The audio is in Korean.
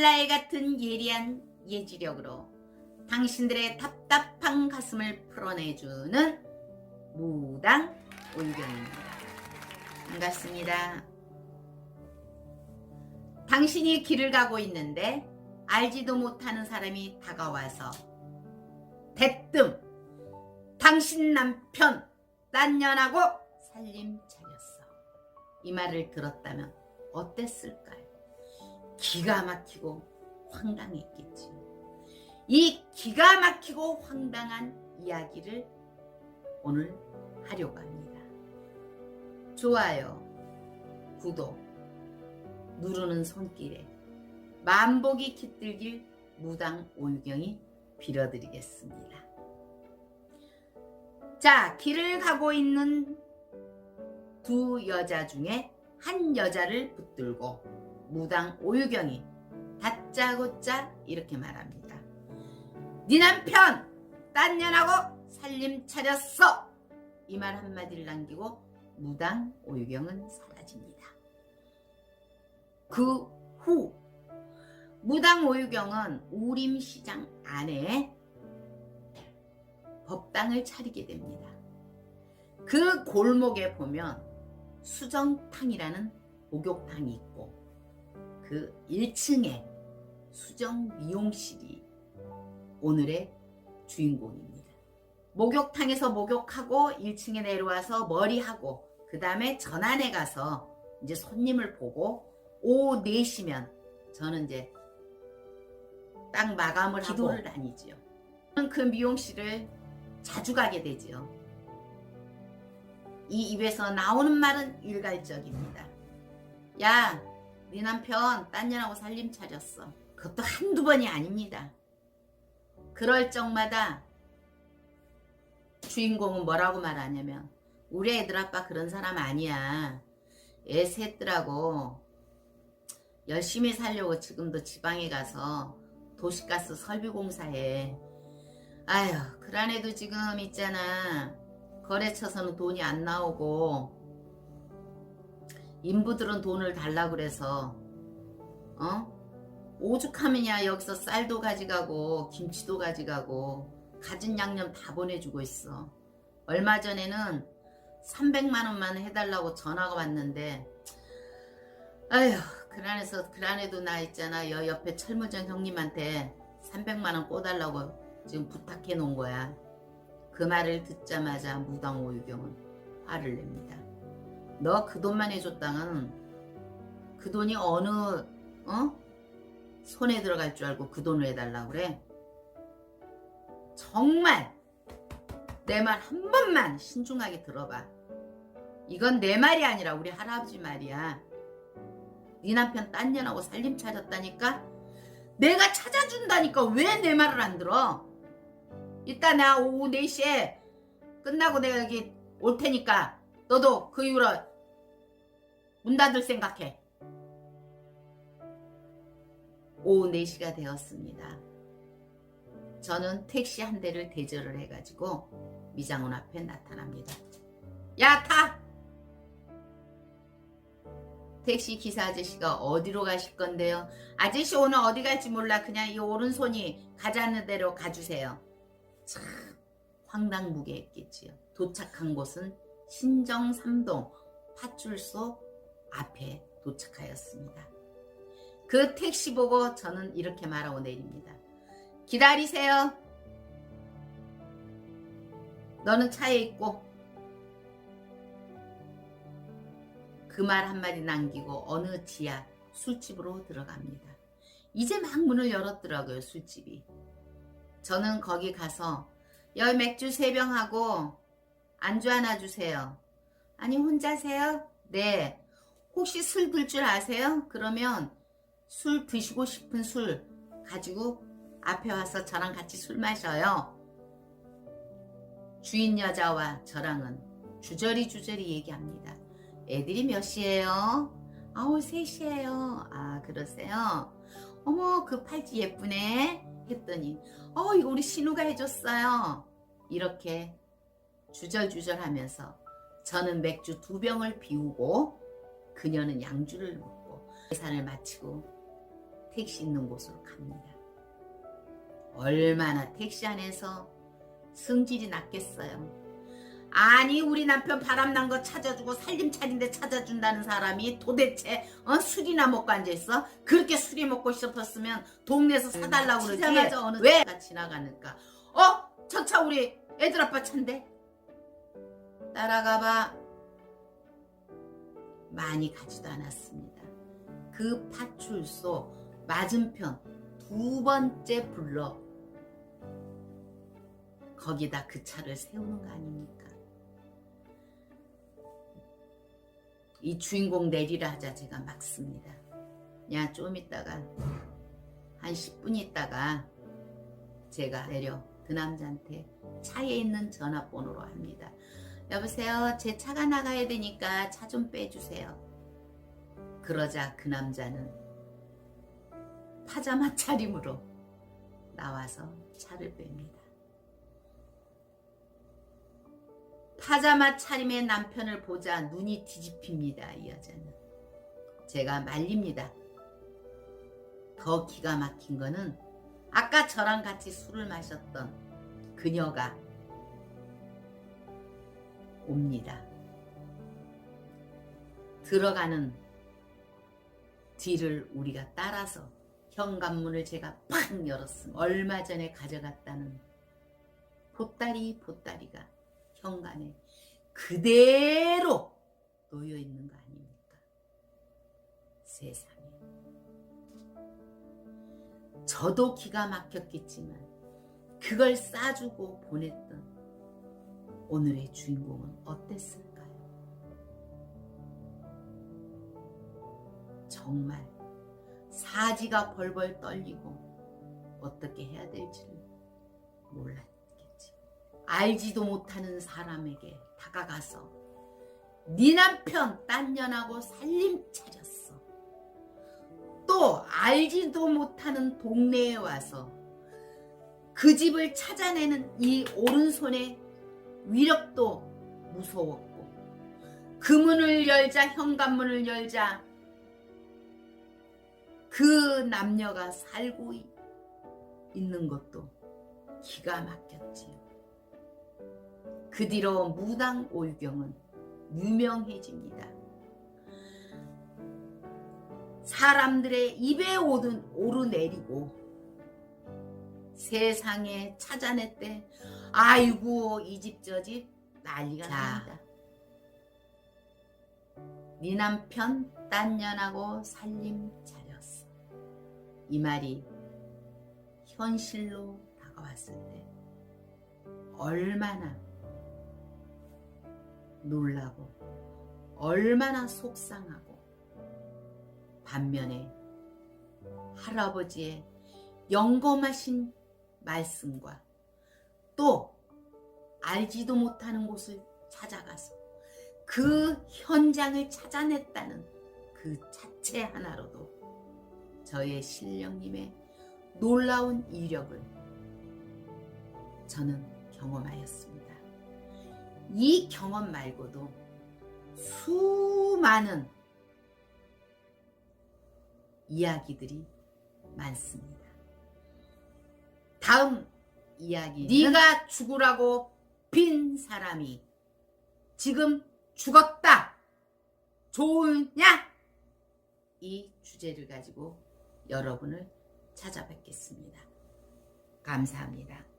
칼날 같은 예리한 예지력으로 당신들의 답답한 가슴을 풀어내주는 무당 올경입니다. 반갑습니다. 당신이 길을 가고 있는데 알지도 못하는 사람이 다가와서 대뜸 당신 남편 딴 년하고 살림 차렸어. 이 말을 들었다면 어땠을까요? 기가 막히고 황당했겠지. 이 기가 막히고 황당한 이야기를 오늘 하려고 합니다. 좋아요, 구독, 누르는 손길에 만복이 깃들길 무당 올경이 빌어드리겠습니다. 자, 길을 가고 있는 두 여자 중에 한 여자를 붙들고 무당 오유경이 다짜고짜 이렇게 말합니다. 네 남편 딴 년하고 살림 차렸어. 이 말 한마디를 남기고 무당 오유경은 사라집니다. 그 후 무당 오유경은 우림시장 안에 법당을 차리게 됩니다. 그 골목에 보면 수정탕이라는 목욕탕이 있고 그 1층에 수정 미용실이 오늘의 주인공입니다. 목욕탕에서 목욕하고 1층에 내려와서 머리하고 그 다음에 전안에 가서 이제 손님을 보고 오후 4시면 저는 이제 딱 마감을 하고 기도를 다니지요. 그 미용실을 자주 가게 되지요. 이 입에서 나오는 말은 일갈적입니다. 야, 네 남편 딴 년하고 살림 차렸어. 그것도 한두 번이 아닙니다. 그럴 적마다 주인공은 뭐라고 말하냐면 우리 애들 아빠 그런 사람 아니야. 애 셋들하고 열심히 살려고 지금도 지방에 가서 도시가스 설비공사해. 아휴, 그란에도 지금 있잖아. 거래처에서는 돈이 안 나오고 인부들은 돈을 달라고 그래서 어? 오죽하면야 여기서 쌀도 가져가고 김치도 가져가고 가진 양념 다 보내주고 있어. 얼마 전에는 300만 원만 해달라고 전화가 왔는데 아휴 그란에서 그란에도 나 있잖아 여 옆에 철무정 형님한테 300만 원 꿔달라고 지금 부탁해 놓은 거야. 그 말을 듣자마자 무당 오유경은 화를 냅니다. 너 그 돈만 해줬다는 그 돈이 어느 어 손에 들어갈 줄 알고 그 돈을 해달라고 그래? 정말 내 말 한 번만 신중하게 들어봐. 이건 내 말이 아니라 우리 할아버지 말이야. 네 남편 딴 년하고 살림 차렸다니까? 내가 찾아준다니까 왜 내 말을 안 들어? 이따 나 오후 4시에 끝나고 내가 여기 올 테니까 너도 그 이후로 문 닫을 생각해. 오후 4시가 되었습니다. 저는 택시 한 대를 대절을 해가지고 미장원 앞에 나타납니다. 야 타! 택시 기사 아저씨가 어디로 가실 건데요? 아저씨 오늘 어디 갈지 몰라. 그냥 이 오른손이 가자는 대로 가주세요. 참 황당무계했겠지요. 도착한 곳은 신정 3동 파출소 앞에 도착하였습니다. 그 택시 보고 저는 이렇게 말하고 내립니다. 기다리세요. 너는 차에 있고 그 말 한마디 남기고 어느 지하 술집으로 들어갑니다. 이제 막 문을 열었더라고요, 술집이. 저는 거기 가서 여기 맥주 세병 하고 안주 하나 주세요. 아니 혼자세요? 네. 혹시 술불줄 아세요? 그러면 술 드시고 싶은 술 가지고 앞에 와서 저랑 같이 술 마셔요. 주인 여자와 저랑은 주저리 주저리 얘기합니다. 애들이 몇 시예요? 아우 셋이에요. 아 그러세요? 어머 그 팔찌 예쁘네 했더니 어 이거 우리 신우가 해줬어요. 이렇게 주절주절 하면서 저는 맥주 두 병을 비우고 그녀는 양주를 먹고 계산을 마치고 택시 있는 곳으로 갑니다. 얼마나 택시 안에서 승질이 났겠어요. 아니 우리 남편 바람난 거 찾아주고 살림차린데 찾아준다는 사람이 도대체 어? 술이나 먹고 앉아있어? 그렇게 술이 먹고 싶었으면 동네에서 사달라고 그러지 왜 지나가니까 어? 저 차 우리 애들 아빠 차인데 따라가봐 많이 가지도 않았습니다 그 파출소 맞은편 두 번째 블럭 거기다 그 차를 세우는 거 아닙니까? 이 주인공 내리라 하자 제가 막습니다. 야, 좀 있다가 한 10분 있다가 제가 내려 그 남자한테 차에 있는 전화번호로 합니다. 여보세요, 제 차가 나가야 되니까 차 좀 빼주세요. 그러자 그 남자는 파자마 차림으로 나와서 차를 뺍니다. 파자마 차림의 남편을 보자 눈이 뒤집힙니다. 이 여자는. 제가 말립니다. 더 기가 막힌 거는 아까 저랑 같이 술을 마셨던 그녀가 옵니다. 들어가는 뒤를 우리가 따라서 현관문을 제가 팍 열었습니다. 얼마 전에 가져갔다는 보따리 보따리가 현관에 그대로 놓여 있는 거 아닙니까? 세상에. 저도 기가 막혔겠지만 그걸 싸주고 보냈던 오늘의 주인공은 어땠을까요? 정말 사지가 벌벌 떨리고 어떻게 해야 될지를 몰랐겠지. 알지도 못하는 사람에게 다가가서 네 남편 딴 년하고 살림 차렸어. 또 알지도 못하는 동네에 와서 그 집을 찾아내는 이 오른손의 위력도 무서웠고 그 문을 열자 현관문을 열자 그 남녀가 살고 이- 있는 것도 기가 막혔지요. 그 뒤로 무당 올경은 유명해집니다. 사람들의 입에 오른 오르내리고 세상에 찾아냈대. 아이고 이 집 저 집 난리가 납니다. 네 남편 딴 년하고 살림 차렸어. 이 말이 현실로 다가왔을 때 얼마나 놀라고 얼마나 속상하고 반면에 할아버지의 영검하신 말씀과 또 알지도 못하는 곳을 찾아가서 그 현장을 찾아냈다는 그 자체 하나로도 저의 신령님의 놀라운 이력을 저는 경험하였습니다. 이 경험 말고도 수많은 이야기들이 많습니다. 다음 이야기 네가 죽으라고 빈 사람이 지금 죽었다. 좋으냐? 이 주제를 가지고 여러분을 찾아뵙겠습니다. 감사합니다.